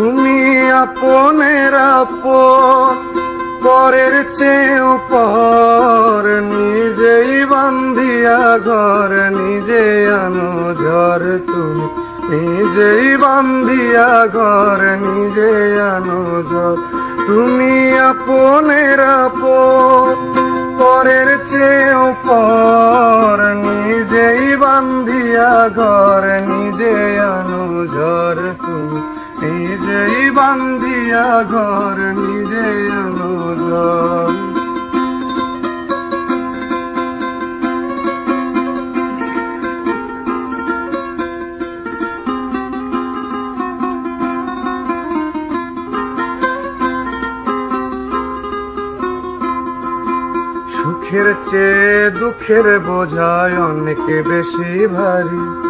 তুমি আপনের আপন, পরের চেয়েও পর নিজেই বান্ধিয়া ঘর, নিজে আনো ঝর তুমি। নিজেই বান্ধিয়া ঘর, নিজে আনো ঝর। তুমি আপনের আপন, পরের চেয়েও পর নিজেই বান্ধিয়া ঘর। নিজেই বান্ধিয়া ঘর নিজে সুখের চেয়ে দুঃখের বোঝায় অনেক বেশি ভারী।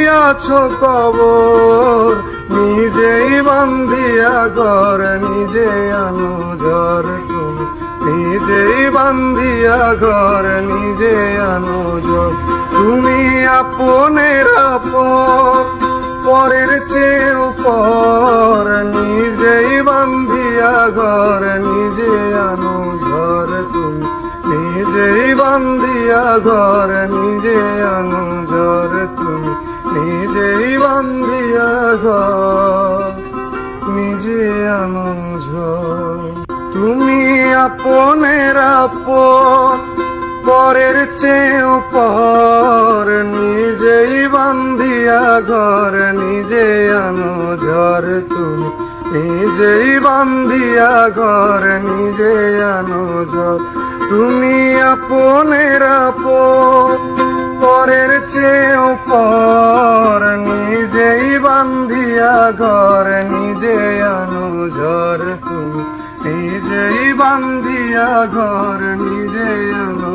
দিয়াছ কবর, নিজেই বান্ধিয়া ঘর নিজে আনো ঝর নিজেই বান্ধিয়া ঘর নিজে ঝর তুমি আপনের আপন, পরের চেয়েও পর। নিজেই বান্ধিয়া ঘর নিজে আনো ঘর তুমি নিজেই বান্ধিয়া ঘর নিজে আনো নিজেই বান্ধিয়া ঘর নিজে আনো ঝর। তুমি আপনের আপন, পরের চেয়েও পর। নিজেই বান্ধিয়া ঘর নিজে আনো ঝর তুমি। নিজেই বান্ধিয়া ঘর নিজে আনো ঝর। তুমি আপনের আপন পরের চেয়েও পর নিজেই বান্ধিয়া ঘর, নিজে আনো ঝর তুমি। নিজেই বান্ধিয়া ঘর, নিজে আনো